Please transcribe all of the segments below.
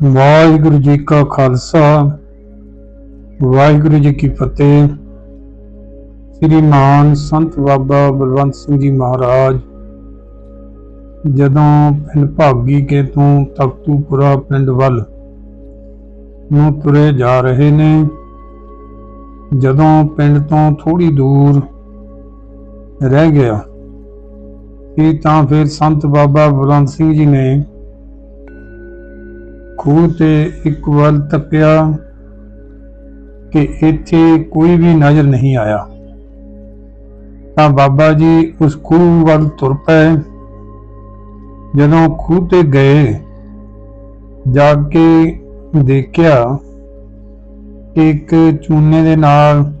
ਵਾਹਿਗੁਰੂ ਜੀ ਕਾ ਖਾਲਸਾ, ਵਾਹਿਗੁਰੂ ਜੀ ਕੀ ਫਤਿਹ। ਸ੍ਰੀ ਮਾਨ ਸੰਤ ਬਾਬਾ ਬਲਵੰਤ ਸਿੰਘ ਜੀ ਮਹਾਰਾਜ, ਜਦੋਂ ਪਿੰਡ ਭਾਗੀ ਕੇ ਤੋਂ ਤਖਤੂਪੁਰਾ ਪਿੰਡ ਵੱਲ ਨੂੰ ਤੁਰੇ ਜਾ ਰਹੇ ਨੇ, ਜਦੋਂ ਪਿੰਡ ਤੋਂ ਥੋੜੀ ਦੂਰ ਰਹਿ ਗਿਆ ਕਿ ਤਾਂ ਫਿਰ ਸੰਤ ਬਾਬਾ ਬਲਵੰਤ ਸਿੰਘ ਜੀ ਨੇ ਖੂਹ ਤੇ ਇੱਕ ਵੱਲ ਤੱਕਿਆ ਕਿ ਇੱਥੇ ਕੋਈ ਵੀ ਨਜ਼ਰ ਨਹੀਂ ਆਇਆ। ਤਾਂ ਬਾਬਾ ਜੀ ਉਸ ਖੂਹ ਵੱਲ ਤੁਰ ਪਏ। ਜਦੋਂ ਖੂਹ ਤੇ ਗਏ ਜਾ ਕੇ ਦੇਖਿਆ ਇੱਕ ਚੂਨੇ ਦੇ ਨਾਲ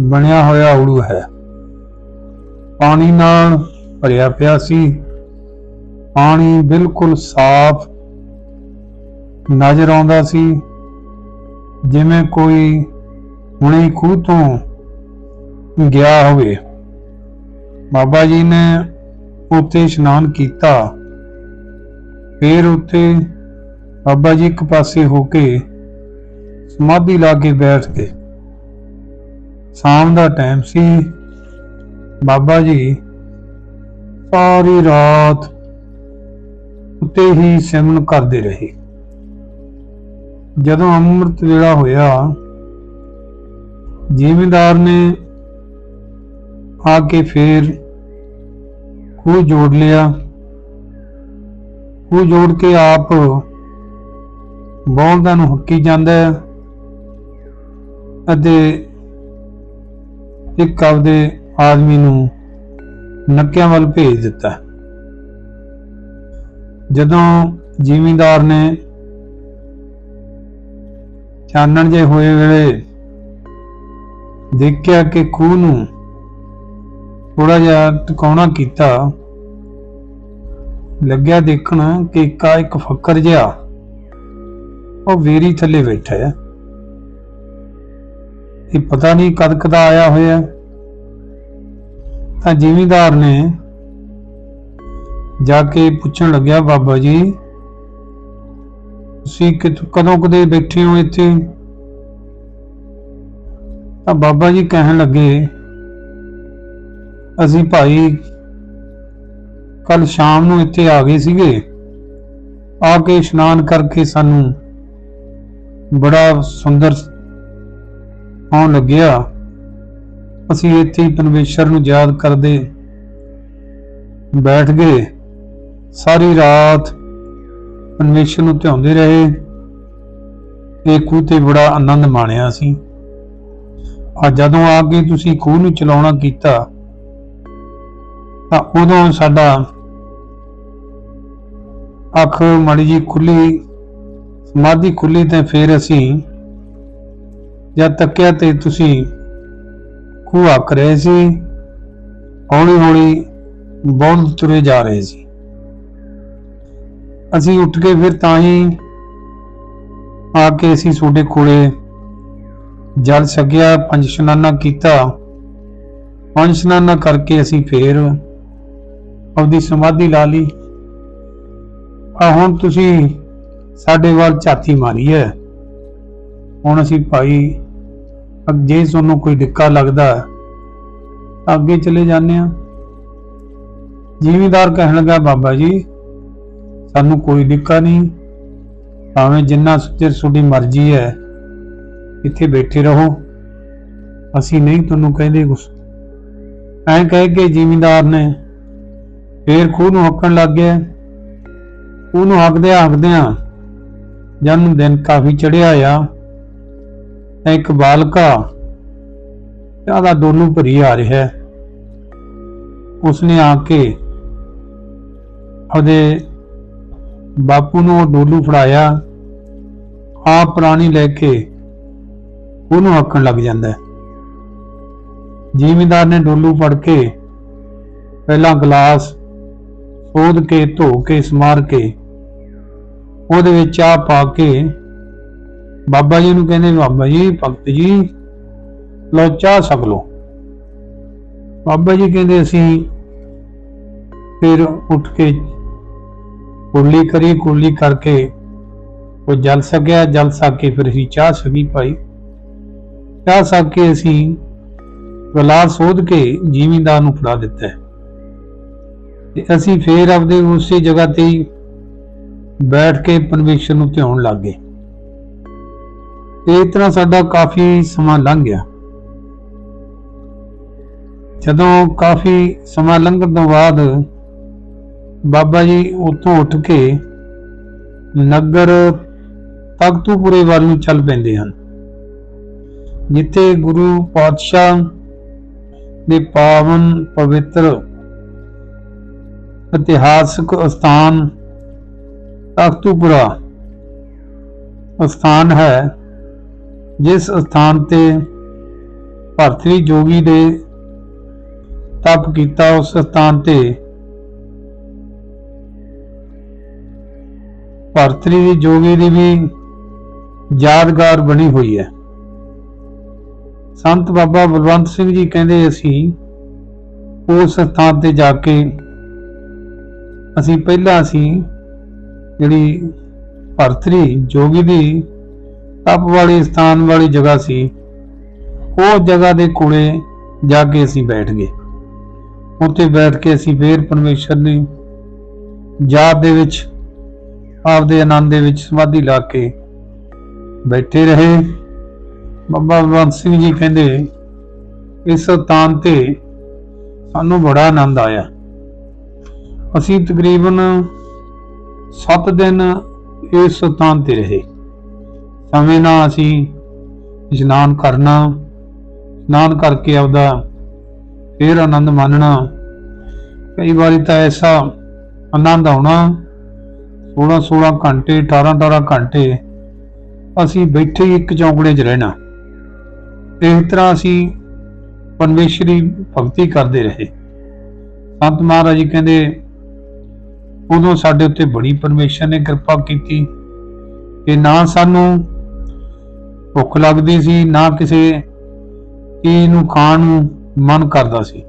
ਬਣਿਆ ਹੋਇਆ ਉੜੂ ਹੈ। ਪਾਣੀ ਨਾਲ ਭਰਿਆ ਪਿਆ ਸੀ। ਪਾਣੀ ਬਿਲਕੁਲ ਸਾਫ਼ ਨਜ਼ਰ ਆਉਂਦਾ ਸੀ, ਜਿਵੇਂ ਕੋਈ ਹੁਣੇ ਖੂਹ ਤੋਂ ਗਿਆ ਹੋਵੇ। ਬਾਬਾ ਜੀ ਨੇ ਉੱਥੇ ਇਸ਼ਨਾਨ ਕੀਤਾ। ਫਿਰ ਉੱਥੇ ਬਾਬਾ ਜੀ ਇੱਕ ਪਾਸੇ ਹੋ ਕੇ ਸਮਾਧੀ ਲਾ ਕੇ ਬੈਠ ਗਏ। ਸ਼ਾਮ ਦਾ ਟਾਈਮ ਸੀ। ਬਾਬਾ ਜੀ ਸਾਰੀ ਰਾਤ ਉੱਤੇ ਹੀ ਸਿਮਰਨ ਕਰਦੇ ਰਹੇ। ਜਦੋਂ ਅੰਮ੍ਰਿਤ ਵੇਲਾ ਹੋਇਆ, ਜ਼ਿਮੀਂਦਾਰ ਨੇ ਆ ਕੇ ਫੇਰ ਖੂਹ ਜੋੜ ਲਿਆ। ਖੂਹ ਜੋੜ ਕੇ ਆਪ ਬੋਲਦਾਂ ਨੂੰ ਹੱਕੀ ਜਾਂਦਾ ਹੈ ਅਤੇ ਇੱਕ ਆਪਦੇ ਆਦਮੀ ਨੂੰ ਨੱਕਿਆਂ ਵੱਲ ਭੇਜ ਦਿੱਤਾ। ਜਦੋਂ ਜ਼ਿਮੀਂਦਾਰ ਨੇ ਚਾਨਣ ਜੇ ਹੋਏ ਵੇਲੇ ਦੇਖਿਆ ਕਿ ਖੂਹ ਨੂੰ ਥੋੜਾ ਜਿਹਾ ਟਿਕਾਉਣਾ ਕੀਤਾ, ਲੱਗਿਆ ਦੇਖਣ ਕਿ ਇੱਕਾ ਇੱਕ ਫੱਕਰ ਜਿਹਾ ਉਹ ਵੇਰੀ ਥੱਲੇ ਬੈਠਾ ਹੈ ਇਹ ਪਤਾ ਨਹੀਂ ਕਦ ਕਦਾ ਆਇਆ ਹੋਇਆ। ਤਾਂ ਜ਼ਿਮੀਂਦਾਰ ਨੇ ਜਾ ਕੇ ਪੁੱਛਣ ਲੱਗਿਆ, ਬਾਬਾ ਜੀ ਤੁਸੀਂ ਕਿ ਕਦੋਂ ਕਦੇ ਬੈਠੇ ਹੋ ਇੱਥੇ? ਤਾਂ ਬਾਬਾ ਜੀ ਕਹਿਣ ਲੱਗੇ, ਅਸੀਂ ਭਾਈ ਕੱਲ ਸ਼ਾਮ ਨੂੰ ਇੱਥੇ ਆ ਗਏ ਸੀਗੇ। ਆ ਕੇ ਇਸ਼ਨਾਨ ਕਰਕੇ ਸਾਨੂੰ ਬੜਾ ਸੁੰਦਰ ਆਉਣ ਲੱਗਿਆ। ਅਸੀਂ ਇੱਥੇ ਹੀ ਪਰਮੇਸ਼ਰ ਨੂੰ ਯਾਦ ਕਰਦੇ ਬੈਠ ਗਏ। ਸਾਰੀ ਰਾਤ ਪਰਮੇਸ਼ਰ ਨੂੰ ਧਿਆਉਂਦੇ ਰਹੇ। ਇਹ ਖੂਹ ਤੇ ਬੜਾ ਆਨੰਦ ਮਾਣਿਆ ਸੀ। ਆ ਜਦੋਂ ਆ ਕੇ ਤੁਸੀਂ ਖੂਹ ਨੂੰ ਚਲਾਉਣਾ ਕੀਤਾ, ਤਾਂ ਉਦੋਂ ਸਾਡਾ ਅੱਖ ਮਾੜੀ ਜੀ ਖੁੱਲੀ, ਸਮਾਧੀ ਖੁੱਲੀ ਤੇ ਫਿਰ ਅਸੀਂ ਜਦ ਤੱਕਿਆ ਤੇ ਤੁਸੀਂ ਖੂਹ ਆਕ ਰਹੇ ਸੀ ਹੌਲੀ ਹੌਲੀ ਬਹੁਤ ਤੁਰੇ ਜਾ ਰਹੇ ਸੀ। ਅਸੀਂ ਉੱਠ ਕੇ ਫਿਰ ਤਾਂ ਹੀ ਆ ਕੇ ਅਸੀਂ ਤੁਹਾਡੇ ਕੋਲੇ ਜਲ ਛਕਿਆ, ਪੰਜ ਇਸ਼ਨਾਨਾ ਕੀਤਾ। ਪੰਜ ਇਸ਼ਨਾਨਾ ਕਰਕੇ ਅਸੀਂ ਫੇਰ ਆਪਦੀ ਸਮਾਧੀ ਲਾ ਲਈ। ਆ ਹੁਣ ਤੁਸੀਂ ਸਾਡੇ ਵੱਲ ਝਾਤੀ ਮਾਰੀ ਹੈ ਹੁਣ ਅਸੀਂ ਭਾਈ ਜੇ ਤੁਹਾਨੂੰ ਕੋਈ ਦਿੱਕਾ ਲੱਗਦਾ ਅੱਗੇ ਚਲੇ ਜਾਂਦੇ ਆ ਜ਼ਿਮੀਦਾਰ ਕਹਿਣ ਲੱਗਾ, ਬਾਬਾ ਜੀ ਸਾਨੂੰ ਕੋਈ ਦਿੱਕਤ ਨਹੀਂ। ਭਾਵੇਂ ਜਿੰਨਾ ਚਿਰ ਤੁਹਾਡੀ ਮਰਜ਼ੀ ਹੈ, ਇੱਥੇ ਬੈਠੇ ਰਹੋ। ਅਸੀਂ ਨਹੀਂ ਤੁਹਾਨੂੰ ਕਹਿੰਦੇ ਕੁਛ। ਐਂ ਕਹਿ ਕੇ ਜ਼ਿਮੀਂਦਾਰ ਨੇ ਫੇਰ ਖੂਹ ਨੂੰ ਹੱਕਣ ਲੱਗ ਗਿਆ। ਉਹਨੂੰ ਹੱਕਦਿਆਂ ਹੱਕਦਿਆਂ ਜਨਮ ਦਿਨ ਕਾਫੀ ਚੜਿਆ ਆ। ਇੱਕ ਬਾਲਕਾ ਜ਼ਿਆਦਾ ਡੋਲੂ ਭਰੀ ਆ ਰਿਹਾ। ਹੈ ਉਸਨੇ ਆ ਕੇ ਉਹਦੇ ਬਾਪੂ ਨੂੰ ਉਹ ਡੋਲੂ ਫੜਾਇਆ, ਆਪ ਪ੍ਰਾਣੀ ਲੈ ਕੇ ਉਹਨੂੰ ਹੱਕਣ ਲੱਗ ਜਾਂਦਾ ਹੈ। ਜ਼ਿਮੀਂਦਾਰ ਨੇ ਡੋਲੂ ਫੜ ਕੇ ਪਹਿਲਾਂ ਗਲਾਸ ਸੋਧ ਕੇ, ਧੋ ਕੇ, ਸਮਾਰ ਕੇ ਉਹਦੇ ਵਿੱਚ ਚਾਹ ਪਾ ਕੇ ਬਾਬਾ ਜੀ ਨੂੰ ਕਹਿੰਦੇ, ਬਾਬਾ ਜੀ, ਭਗਤ ਜੀ, ਲਓ ਚਾਹ ਸਕ ਲਓ। ਬਾਬਾ ਜੀ ਕਹਿੰਦੇ, ਅਸੀਂ ਫਿਰ ਉੱਠ ਕੇ ਕੁਰਲੀ ਕਰੀ, ਕੁਰਲੀ ਕਰਕੇ ਉਹ ਜਲ ਸਕਿਆ, ਜਲ ਸਕ ਕੇ ਫਿਰ ਅਸੀਂ ਚਾਹ ਸਕੀ ਪਾਈ। ਚਾਹ ਸਕ ਕੇ ਅਸੀਂ ਗਲਾਸ ਸੋਧ ਕੇ ਜ਼ਿਮੀਂਦਾਰ ਨੂੰ ਫੜਾ ਦਿੱਤਾ। ਹੈ। ਤੇ ਅਸੀਂ ਫੇਰ ਆਪਦੇ ਉਸੇ ਜਗ੍ਹਾ ਤੇ ਹੀ ਬੈਠ ਕੇ ਪਰਮੇਸ਼ਰ ਨੂੰ ਧਿਆਉਣ ਲੱਗ ਗਏ। ਤੇ ਇਸ ਤਰ੍ਹਾਂ ਸਾਡਾ ਕਾਫੀ ਸਮਾਂ ਲੰਘ ਗਿਆ। ਜਦੋਂ ਕਾਫੀ ਸਮਾਂ ਲੰਘਣ ਤੋਂ ਬਾਅਦ ਬਾਬਾ ਜੀ ਉੱਥੋਂ ਉੱਠ ਕੇ ਨਗਰ ਤਖਤੂਪੁਰੇ ਵੱਲ ਨੂੰ ਚੱਲ ਪੈਂਦੇ ਹਨ। ਜਿੱਥੇ ਗੁਰੂ ਪਾਤਸ਼ਾਹ ਦੇ ਪਾਵਨ ਪਵਿੱਤਰ ਇਤਿਹਾਸਕ ਸਥਾਨ ਤਖਤੂਪੁਰਾ ਸਥਾਨ ਹੈ, ਜਿਸ ਸਥਾਨ ਤੇ ਭਰਤਰੀ ਜੋਗੀ ਦੇ ਤਪ ਕੀਤਾ, ਉਸ ਸਥਾਨ ਤੇ ਭਰਤਰੀ ਦੀ ਜੋਗੀ ਦੀ ਵੀ ਯਾਦਗਾਰ ਬਣੀ ਹੋਈ ਹੈ। ਸੰਤ ਬਾਬਾ ਬਲਵੰਤ ਸਿੰਘ ਜੀ ਕਹਿੰਦੇ ਅਸੀਂ ਉਸ ਸਥਾਨ ਤੇ ਜਾ ਕੇ ਅਸੀਂ ਪਹਿਲਾਂ ਅਸੀਂ ਜਿਹੜੀ ਭਰਤਰੀ ਜੋਗੀ ਦੀ ਤਪ ਵਾਲੀ, ਸਥਾਨ ਵਾਲੀ ਜਗ੍ਹਾ ਸੀ, ਉਹ ਜਗ੍ਹਾ ਦੇ ਕੋਲੇ ਜਾ ਕੇ ਅਸੀਂ ਬੈਠ ਗਏ। ਉੱਥੇ ਬੈਠ ਕੇ ਅਸੀਂ ਫੇਰ ਪਰਮੇਸ਼ਰ ਦੀ ਯਾਦ ਦੇ ਵਿੱਚ ਆਪਦੇ ਆਨੰਦ ਦੇ ਵਿੱਚ ਸਮਾਧੀ ਲਾ ਕੇ ਬੈਠੇ ਰਹੇ। ਬਾਬਾ ਬਲਵੰਤ ਸਿੰਘ ਜੀ ਕਹਿੰਦੇ, ਇਸ ਸਥਾਨ ਤੇ ਸਾਨੂੰ ਬੜਾ ਆਨੰਦ ਆਇਆ। ਅਸੀਂ ਤਕਰੀਬਨ 7 ਦਿਨ ਇਸ ਸਥਾਨ ਤੇ ਰਹੇ। ਸਮੇਂ ਨਾਲ ਅਸੀਂ ਇਸ਼ਨਾਨ ਕਰਨਾ, ਇਸ਼ਨਾਨ ਕਰਕੇ ਆਪਦਾ ਫਿਰ ਆਨੰਦ ਮਾਨਣਾ। ਕਈ ਵਾਰੀ ਤਾਂ ਐਸਾ ਆਨੰਦ ਆਉਣਾ 16 16 ਘੰਟੇ 18 18 ਘੰਟੇ ਅਸੀਂ ਬੈਠੇ ਹੀ ਇੱਕ ਚੌਂਕੜੇ 'ਚ ਰਹਿਣਾ। ਇਸ ਤਰ੍ਹਾਂ ਅਸੀਂ ਪਰਮੇਸ਼ਰੀ ਭਗਤੀ ਕਰਦੇ ਰਹੇ। ਸੰਤ ਮਹਾਰਾਜ ਜੀ ਕਹਿੰਦੇ, ਉਦੋਂ ਸਾਡੇ ਉੱਤੇ ਬੜੀ ਪਰਮੇਸ਼ਰ ਨੇ ਕਿਰਪਾ ਕੀਤੀ ਕਿ ਨਾ ਸਾਨੂੰ ਭੁੱਖ ਲੱਗਦੀ ਸੀ, ਨਾ ਕਿਸੇ ਚੀਜ਼ ਨੂੰ ਖਾਣ ਨੂੰ ਮਨ ਕਰਦਾ ਸੀ।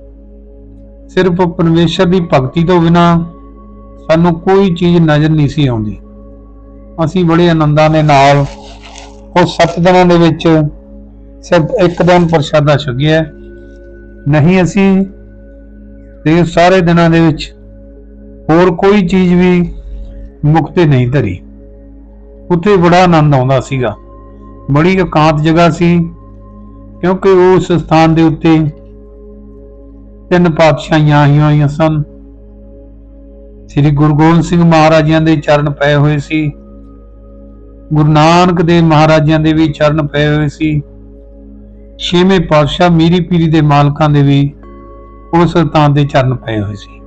ਸਿਰਫ ਪਰਮੇਸ਼ਰ ਦੀ ਭਗਤੀ ਤੋਂ ਬਿਨਾ ਸਾਨੂੰ ਕੋਈ ਚੀਜ਼ ਨਜ਼ਰ ਨਹੀਂ ਸੀ ਆਉਂਦੀ। ਅਸੀਂ ਬੜੇ ਆਨੰਦਾਂ ਦੇ ਨਾਲ ਉਹ ਸੱਤ ਦਿਨਾਂ ਦੇ ਵਿੱਚ ਸਿਰਫ ਇੱਕ ਦਿਨ ਪ੍ਰਸ਼ਾਦਾ ਛਕਿਆ। ਨਹੀਂ, ਅਸੀਂ ਤੇ ਸਾਰੇ ਦਿਨਾਂ ਦੇ ਵਿੱਚ ਹੋਰ ਕੋਈ ਚੀਜ਼ ਵੀ ਮੁਕਤੇ ਨਹੀਂ ਧਰੀ। ਉੱਥੇ ਬੜਾ ਆਨੰਦ ਆਉਂਦਾ ਸੀਗਾ। ਬੜੀ ਇਕਾਂਤ ਜਗ੍ਹਾ ਸੀ, ਕਿਉਂਕਿ ਉਸ ਸਥਾਨ ਦੇ ਉੱਤੇ ਤਿੰਨ ਪਾਤਸ਼ਾਹੀਆਂ ਆਈਆਂ ਹੋਈਆਂ ਸਨ। ਸ੍ਰੀ ਗੁਰੂ ਗੋਬਿੰਦ ਸਿੰਘ ਮਹਾਰਾਜਿਆਂ ਦੇ ਚਰਨ ਪਏ ਹੋਏ ਸੀ। ਗੁਰੂ ਨਾਨਕ ਦੇਵ ਮਹਾਰਾਜਿਆਂ ਦੇ ਵੀ ਚਰਨ ਪਏ ਹੋਏ ਸੀ। ਛੇਵੇਂ ਪਾਤਸ਼ਾਹ ਮੀਰੀ ਪੀਰੀ ਦੇ ਮਾਲਕਾਂ ਦੇ ਵੀ ਉਸ ਸਥਾਨ ਦੇ ਚਰਨ ਪਏ ਹੋਏ ਸੀ।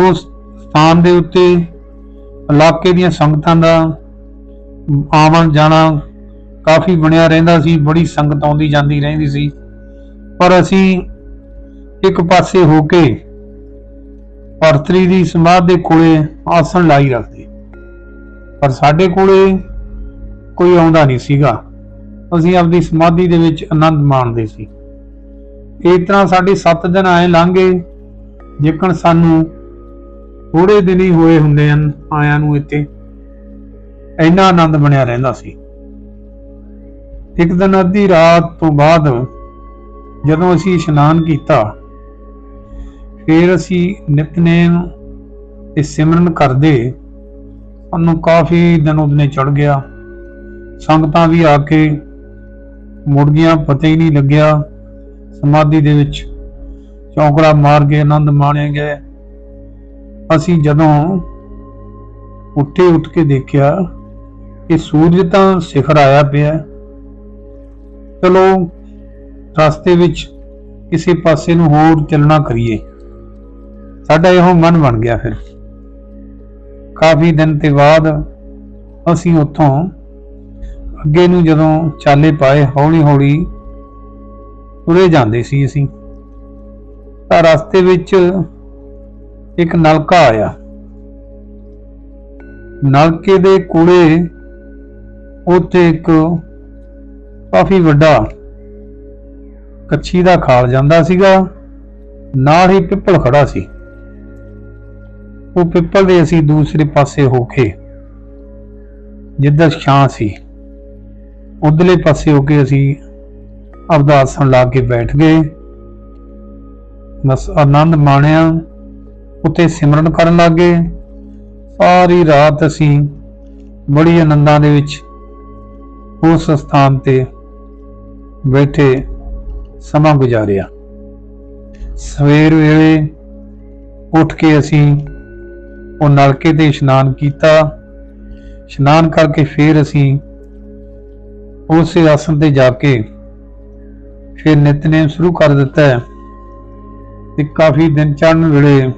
ਉਸ ਸਥਾਨ ਦੇ ਉੱਤੇ ਇਲਾਕੇ ਦੀਆਂ ਸੰਗਤਾਂ ਦਾ ਆਵਣ ਜਾਣਾ ਕਾਫੀ ਬਣਿਆ ਰਹਿੰਦਾ ਸੀ, ਬੜੀ ਸੰਗਤ ਆਉਂਦੀ ਜਾਂਦੀ ਰਹਿੰਦੀ ਸੀ। ਪਰ ਅਸੀਂ ਇੱਕ ਪਾਸੇ ਹੋ ਕੇ ਭਰਤਰੀ ਦੀ ਸਮਾਧ ਦੇ ਕੋਲੇ ਆਸਣ ਲਾਈ ਰੱਖਦੇ। ਪਰ ਸਾਡੇ ਕੋਲੇ ਕੋਈ ਆਉਂਦਾ ਨਹੀਂ ਸੀਗਾ। ਅਸੀਂ ਆਪਣੀ ਸਮਾਧੀ ਦੇ ਵਿੱਚ ਆਨੰਦ ਮਾਣਦੇ ਸੀ। ਇਸ ਤਰ੍ਹਾਂ ਸਾਡੇ 7 ਦਿਨ ਆਏ ਲੰਘੇ, ਜਿੱਕਣ ਸਾਨੂੰ ਥੋੜੇ ਦਿਨ ਹੀ ਹੋਏ ਹੁੰਦੇ ਹਨ ਆਇਆਂ ਨੂੰ ਇੱਥੇ। ਇੰਨਾ ਆਨੰਦ ਬਣਿਆ ਰਹਿੰਦਾ ਸੀ। ਇੱਕ ਦਿਨ ਅੱਧੀ ਰਾਤ ਤੋਂ ਬਾਅਦ ਜਦੋਂ ਅਸੀਂ ਇਸ਼ਨਾਨ ਕੀਤਾ ਫਿਰ ਅਸੀਂ ਨਿਤਨੇਮ ਤੇ ਸਿਮਰਨ ਕਰਦੇ ਸਾਨੂੰ ਕਾਫੀ ਦਿਨ ਉਹਨੇ ਚੜ ਗਿਆ। ਸੰਗਤਾਂ ਵੀ ਆ ਕੇ ਮੁੜ ਗਿਆ ਪਤਾ ਹੀ ਨਹੀਂ ਲੱਗਿਆ। ਸਮਾਧੀ ਦੇ ਵਿੱਚ ਚੌਂਕੜਾ ਮਾਰ ਕੇ ਆਨੰਦ ਮਾਣਿਆ ਗਏ ਅਸੀਂ ਜਦੋਂ ਉੱਠੇ ਉੱਠ ਕੇ ਦੇਖਿਆ ਕਿ ਸੂਰਜ ਤਾਂ ਸਿਖਰ ਆਇਆ ਪਿਆ ਚਲੋ ਰਸਤੇ ਵਿੱਚ ਕਿਸੇ ਪਾਸੇ ਨੂੰ ਹੋਰ ਚੱਲਣਾ ਕਰੀਏ। ਸਾਡਾ ਇਹੋ ਮਨ ਬਣ ਗਿਆ ਫਿਰ। ਕਾਫੀ ਦਿਨ ਤੇ ਬਾਅਦ ਅਸੀਂ ਉੱਥੋਂ ਅੱਗੇ ਨੂੰ ਜਦੋਂ ਚਾਲੇ ਪਾਏ ਹੌਲੀ ਹੌਲੀ ਤੁਰੇ ਜਾਂਦੇ ਸੀ ਅਸੀਂ। ਤਾਂ ਰਸਤੇ ਵਿੱਚ ਇੱਕ ਨਲਕਾ ਆਇਆ। ਨਲਕੇ ਦੇ ਕੋਲੇ ਉੱਥੇ ਇੱਕ ਕਾਫੀ ਵੱਡਾ ਕੱਚੀ ਦਾ ਖਾਲ ਜਾਂਦਾ ਸੀਗਾ। ਨਾਲ ਹੀ ਪਿੱਪਲ ਖੜਾ ਸੀ। ਉਹ ਪਿੱਪਲ ਦੇ ਅਸੀਂ ਦੂਸਰੇ ਪਾਸੇ ਹੋ ਕੇ ਜਿੱਧਰ ਛਾਂ ਸੀ, ਉਧਰਲੇ ਪਾਸੇ ਹੋ ਕੇ ਅਸੀਂ ਆਪਦਾ ਆਸਣ ਲਾ ਕੇ ਬੈਠ ਗਏ। ਬਸ ਆਨੰਦ ਮਾਣਿਆ ਉੱਤੇ ਸਿਮਰਨ ਕਰਨ ਲੱਗੇ। ਸਾਰੀ ਰਾਤ ਅਸੀਂ ਬੜੀ ਆਨੰਦਾਂ ਦੇ ਵਿੱਚ ਉਸ ਸਥਾਨ ਤੇ ਬੈਠੇ ਸਮਾਂ ਗੁਜ਼ਾਰਿਆ। ਸਵੇਰ ਵੇਲੇ ਉੱਠ ਕੇ ਅਸੀਂ ਉਹ ਨਲਕੇ ਤੇ ਇਸ਼ਨਾਨ ਕੀਤਾ। ਇਸ਼ਨਾਨ ਕਰਕੇ ਫਿਰ ਅਸੀਂ ਉਸੇ ਆਸਣ ਤੇ ਜਾ ਕੇ ਫਿਰ ਨਿਤਨੇਮ ਸ਼ੁਰੂ ਕਰ ਦਿੱਤਾ ਹੈ ਤੇ ਕਾਫੀ ਦਿਨ ਚੜ੍ਹਨ ਵੇਲੇ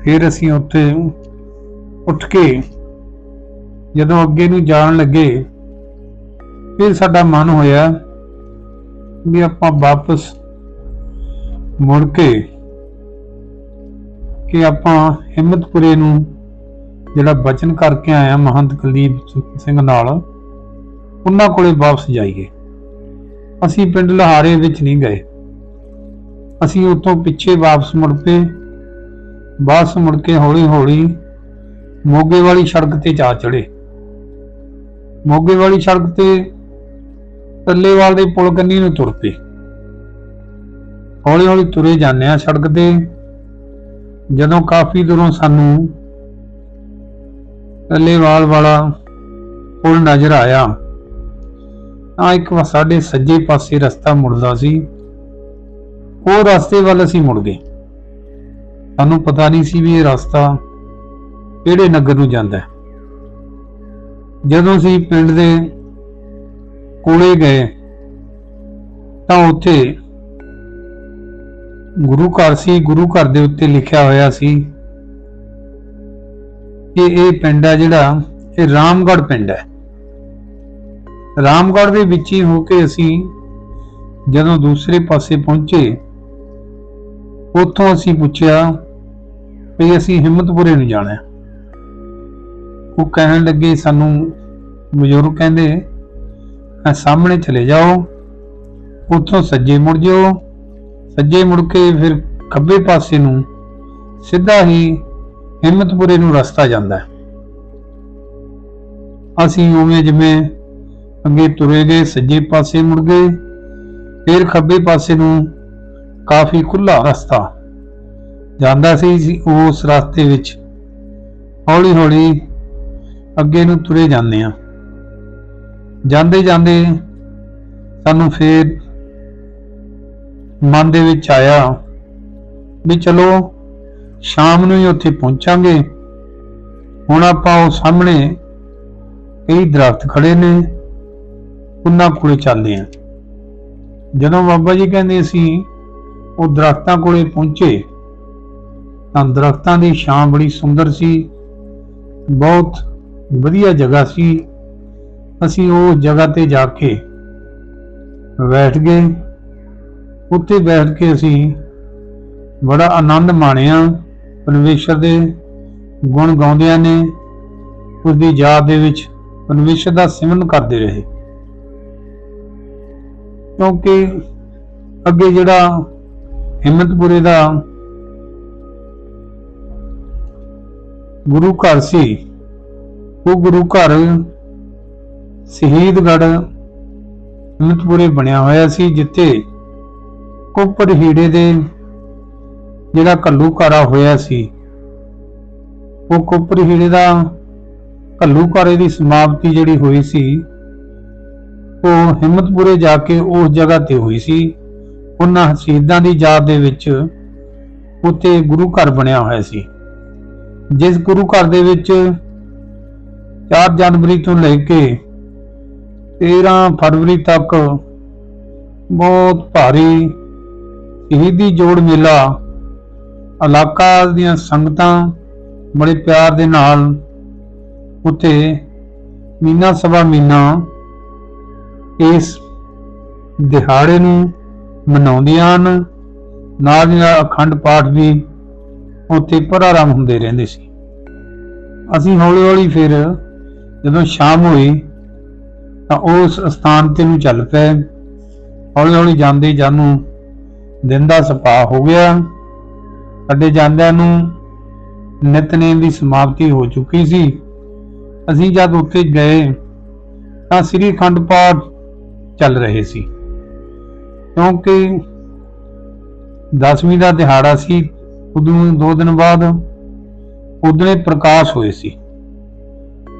ਫਿਰ ਅਸੀਂ ਉੱਥੇ ਉੱਠ ਕੇ ਜਦੋਂ ਅੱਗੇ ਨੂੰ ਜਾਣ ਲੱਗੇ, ਫਿਰ ਸਾਡਾ ਮਨ ਹੋਇਆ ਵੀ ਆਪਾਂ ਵਾਪਸ ਮੁੜ ਕੇ ਕਿ ਆਪਾਂ ਹਿੰਮਤਪੁਰੇ ਨੂੰ ਜਿਹੜਾ ਬਚਨ ਕਰਕੇ ਆਇਆ ਮਹੰਤ ਕੁਲਦੀਪ ਸਿੰਘ ਨਾਲ, ਉਹਨਾਂ ਕੋਲੇ ਵਾਪਸ ਜਾਈਏ। ਅਸੀਂ ਪਿੰਡ ਲਹਾਰੇ ਵਿੱਚ ਨਹੀਂ ਗਏ। ਅਸੀਂ ਉੱਥੋਂ ਪਿੱਛੇ ਵਾਪਸ ਮੁੜ ਪਏ। ਵਾਪਸ ਮੁੜ ਕੇ ਹੌਲੀ ਹੌਲੀ ਮੋਗੇ ਵਾਲੀ ਸੜਕ ਤੇ ਜਾ ਚੜੇ ਮੋਗੇ ਵਾਲੀ ਸੜਕ ਤੇ ਟੱਲੇਵਾਲ ਦੇ ਪੁਲ ਕੰਨੀ ਨੂੰ ਤੁਰ ਪਏ। ਹੌਲੀ ਹੌਲੀ ਤੁਰੇ ਜਾਂਦੇ ਆ ਸੜਕ ਤੇ। ਜਦੋਂ ਕਾਫੀ ਦੂਰੋਂ ਸਾਨੂੰ ਟੱਲੇਵਾਲ ਵਾਲਾ ਪੁਲ ਨਜ਼ਰ ਆਇਆ, ਤਾਂ ਇੱਕ ਸਾਡੇ ਸੱਜੇ ਪਾਸੇ ਰਸਤਾ ਮੁੜਦਾ ਸੀ। ਉਹ ਰਸਤੇ ਵੱਲ ਅਸੀਂ ਮੁੜ ਗਏ। ਸਾਨੂੰ ਪਤਾ ਨਹੀਂ ਸੀ ਵੀ ਇਹ ਰਸਤਾ ਕਿਹੜੇ ਨਗਰ ਨੂੰ ਜਾਂਦਾ ਹੈ। ਜਦੋਂ ਅਸੀਂ ਪਿੰਡ ਦੇ ਕੋਲੇ ਗਏ, ਤਾਂ ਉੱਥੇ ਗੁਰੂ ਘਰ ਸੀ, ਗੁਰੂ ਘਰ ਦੇ ਉੱਤੇ ਲਿਖਿਆ ਹੋਇਆ ਸੀ ਕਿ ਇਹ ਪਿੰਡ ਹੈ ਜਿਹੜਾ, ਇਹ ਰਾਮਗੜ੍ਹ ਪਿੰਡ ਹੈ। ਰਾਮਗੜ੍ਹ ਦੇ ਵਿੱਚ ਹੀ ਹੋ ਕੇ ਅਸੀਂ ਜਦੋਂ ਦੂਸਰੇ ਪਾਸੇ ਪਹੁੰਚੇ, ਉੱਥੋਂ ਅਸੀਂ ਪੁੱਛਿਆ ਵੀ ਅਸੀਂ ਹਿੰਮਤਪੁਰੇ ਨੂੰ ਜਾਣਾ ਹੈ। ਉਹ ਕਹਿਣ ਲੱਗੇ, ਸਾਨੂੰ ਬਜ਼ੁਰਗ ਕਹਿੰਦੇ ਸਾਹਮਣੇ ਚਲੇ ਜਾਓ, ਉੱਥੋਂ ਸੱਜੇ ਮੁੜ ਜਾਓ। ਸੱਜੇ ਮੁੜ ਕੇ ਫਿਰ ਖੱਬੇ ਪਾਸੇ ਨੂੰ ਸਿੱਧਾ ਹੀ ਹਿੰਮਤਪੁਰੇ ਨੂੰ ਰਸਤਾ ਜਾਂਦਾ ਹੈ। ਅਸੀਂ ਉਵੇਂ ਜਿਵੇਂ ਅੱਗੇ ਤੁਰੇ ਗਏ, ਸੱਜੇ ਪਾਸੇ ਮੁੜ ਗਏ, ਫਿਰ ਖੱਬੇ ਪਾਸੇ ਨੂੰ ਕਾਫੀ ਖੁੱਲਾ ਰਸਤਾ ਜਾਂਦਾ ਸੀ। ਉਸ ਰਸਤੇ ਵਿੱਚ ਹੌਲੀ ਹੌਲੀ ਅੱਗੇ ਨੂੰ ਤੁਰੇ ਜਾਂਦੇ ਆ ਜਾਂਦੇ ਜਾਂਦੇ ਸਾਨੂੰ ਫੇਰ ਮਨ ਦੇ ਵਿੱਚ ਆਇਆ ਵੀ ਚਲੋ ਸ਼ਾਮ ਨੂੰ ਹੀ ਉੱਥੇ ਪਹੁੰਚਾਂਗੇ। ਹੁਣ ਆਪਾਂ ਉਹ ਸਾਹਮਣੇ ਕਈ ਦਰਖਤ ਖੜੇ ਨੇ, ਉਹਨਾਂ ਕੋਲੇ ਚੱਲਦੇ ਆਂ ਜਦੋਂ ਬਾਬਾ ਜੀ ਕਹਿੰਦੇ ਅਸੀਂ ਉਹ ਦਰਖਤਾਂ ਕੋਲੇ ਪਹੁੰਚੇ, ਤਾਂ ਦਰਖਤਾਂ ਦੀ ਛਾਂ ਬੜੀ ਸੁੰਦਰ ਸੀ, ਬਹੁਤ ਵਧੀਆ ਜਗ੍ਹਾ ਸੀ। ਅਸੀਂ ਉਹ ਜਗ੍ਹਾ ਤੇ ਜਾ ਕੇ ਬੈਠ ਗਏ। ਉੱਥੇ ਬੈਠ ਕੇ ਅਸੀਂ ਬੜਾ ਆਨੰਦ ਮਾਣਿਆ। ਪਰਮੇਸ਼ਰ ਦੇ ਗੁਣ ਗਾਉਂਦਿਆਂ ਨੇ ਉਸ ਦੀ ਯਾਦ ਦੇ ਵਿੱਚ ਪਰਮੇਸ਼ਰ ਦਾ ਸਿਮਰਨ ਕਰਦੇ ਰਹੇ। ਕਿਉਂਕਿ ਅੱਗੇ ਜਿਹੜਾ ਹਿੰਮਤਪੁਰੇ ਦਾ ਗੁਰੂ ਘਰ ਸੀ, ਉਹ ਗੁਰੂ ਘਰ ਸ਼ਹੀਦਗੜ੍ਹ ਹਿੰਮਤਪੁਰੇ ਬਣਿਆ ਹੋਇਆ ਸੀ, ਜਿੱਥੇ ਕੋਪਰ ਹੀੜੇ ਦੇ ਜਿਹੜਾ ਘੱਲੂਕਾਰਾ ਹੋਇਆ ਸੀ, ਉਹ ਕੋਪਰ ਹੀੜੇ ਦਾ ਘੱਲੂਕਾਰੇ ਦੀ ਸਮਾਪਤੀ ਜਿਹੜੀ ਹੋਈ ਸੀ, ਉਹ ਹਿੰਮਤਪੁਰੇ ਜਾ ਕੇ ਉਸ ਜਗ੍ਹਾ ਤੇ ਹੋਈ ਸੀ। ਉਹਨਾਂ ਸ਼ਹੀਦਾਂ ਦੀ ਯਾਦ ਦੇ ਵਿੱਚ ਉੱਥੇ ਗੁਰੂ ਘਰ ਬਣਿਆ ਹੋਇਆ ਸੀ। ਜਿਸ ਗੁਰੂ ਘਰ ਦੇ ਵਿੱਚ 4 ਜਨਵਰੀ ਤੋਂ ਲੈ ਕੇ 13 ਫਰਵਰੀ ਤੱਕ ਬਹੁਤ ਭਾਰੀ ਸ਼ਹੀਦੀ ਜੋੜ ਮੇਲਾ ਇਲਾਕਾ ਦੀਆਂ ਸੰਗਤਾਂ ਬੜੇ ਪਿਆਰ ਦੇ ਨਾਲ ਉੱਥੇ ਮੀਨਾ ਸਭਾ ਮੀਨਾ ਇਸ ਦਿਹਾੜੇ ਨੂੰ ਮਨਾਉਂਦੀਆਂ ਹਨ। ਨਾਲ ਦੀ ਨਾਲ ਅਖੰਡ ਪਾਠ ਵੀ ਉੱਥੇ ਪ੍ਰਾਰੰਭ ਹੁੰਦੇ ਰਹਿੰਦੇ ਸੀ। ਅਸੀਂ ਹੌਲੀ ਹੌਲੀ ਫਿਰ ਜਦੋਂ ਸ਼ਾਮ ਹੋਈ ਤਾਂ ਉਸ ਸਥਾਨ ਤੇ ਨੂੰ ਚੱਲ ਪਏ। ਹੌਲੀ ਹੌਲੀ ਜਾਂਦੇ ਜਾਨੂੰ ਦਿਨ ਦਾ ਸਪਾ ਹੋ ਗਿਆ। ਸਾਡੇ ਜਾਂਦਿਆਂ ਨੂੰ ਨਿਤਨੇਮ ਦੀ ਸਮਾਪਤੀ ਹੋ ਚੁੱਕੀ ਸੀ। ਅਸੀਂ ਜਦ ਉੱਥੇ ਗਏ ਤਾਂ ਸ੍ਰੀ ਖੰਡ ਪਾਠ ਚੱਲ ਰਹੇ ਸੀ। ਕਿਉਂਕਿ ਦਸਵੀਂ ਦਾ ਦਿਹਾੜਾ ਸੀ, ਉਦੋਂ ਦੋ ਦਿਨ ਬਾਅਦ ਉਦੋਂ ਪ੍ਰਕਾਸ਼ ਹੋਏ ਸੀ।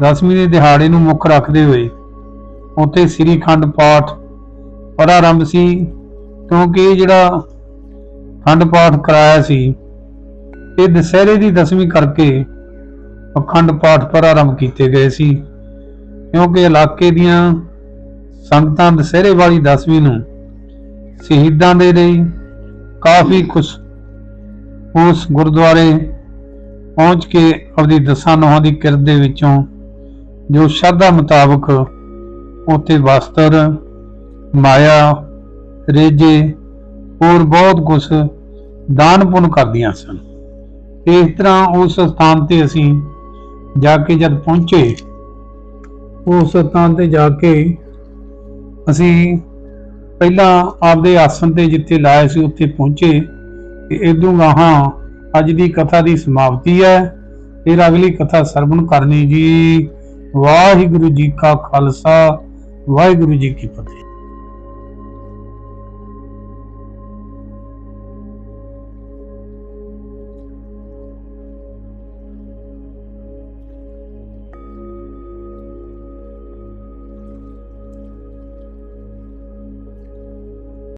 ਦਸਵੀਂ ਦੇ ਦਿਹਾੜੇ ਨੂੰ ਮੁੱਖ ਰੱਖਦੇ ਹੋਏ ਉੱਥੇ ਸ੍ਰੀ ਅਖੰਡ ਪਾਠ ਪ੍ਰਾਰੰਭ ਸੀ। ਕਿਉਂਕਿ ਇਹ ਜਿਹੜਾ ਅਖੰਡ ਪਾਠ ਕਰਾਇਆ ਸੀ। ਇਹ ਦੁਸਹਿਰੇ ਦੀ ਦਸਵੀਂ ਕਰਕੇ ਅਖੰਡ ਪਾਠ ਪ੍ਰਾਰੰਭ ਕੀਤੇ ਗਏ ਸੀ। ਕਿਉਂਕਿ ਇਲਾਕੇ ਦੀਆਂ ਸੰਗਤਾਂ ਦੁਸਹਿਰੇ ਵਾਲੀ ਦਸਵੀਂ ਨੂੰ ਸ਼ਹੀਦਾਂ ਦੇ ਲਈ ਕਾਫੀ ਕੁਝ ਉਸ ਗੁਰਦੁਆਰੇ ਪਹੁੰਚ ਕੇ ਆਪਣੀ ਦਸਾਂ ਨੋਹਾਂ ਦੀ ਕਿਰਤ ਦੇ ਵਿੱਚੋਂ ਜੋ ਸ਼ਰਧਾ ਮੁਤਾਬਕ ਉੱਥੇ ਵਸਤਰ, ਮਾਇਆ, ਰੇਜੇ ਹੋਰ ਬਹੁਤ ਕੁਝ ਦਾਨ ਪੁੰਨ ਕਰਦੀਆਂ ਸਨ। ਇਸ ਤਰ੍ਹਾਂ ਉਸ ਸਥਾਨ ਤੇ ਅਸੀਂ ਜਾ ਕੇ ਜਦ ਪਹੁੰਚੇ, ਉਸ ਸਥਾਨ ਤੇ ਜਾ ਕੇ ਅਸੀਂ ਪਹਿਲਾਂ ਆਪਦੇ ਆਸਣ ਤੇ ਜਿੱਥੇ ਲਾਏ ਸੀ, ਉੱਥੇ ਪਹੁੰਚੇ ਤੇ ਇਦੋਂ ਗਾਹਾਂ ਅੱਜ ਦੀ ਕਥਾ ਦੀ ਸਮਾਪਤੀ ਹੈ। ਫਿਰ ਅਗਲੀ ਕਥਾ ਸਰਵਣ ਕਰਨੀ ਜੀ। ਵਾਹਿਗੁਰੂ ਜੀ ਕਾ ਖਾਲਸਾ, ਵਾਹਿਗੁਰੂ ਜੀ ਕੀ ਫਤਿਹ।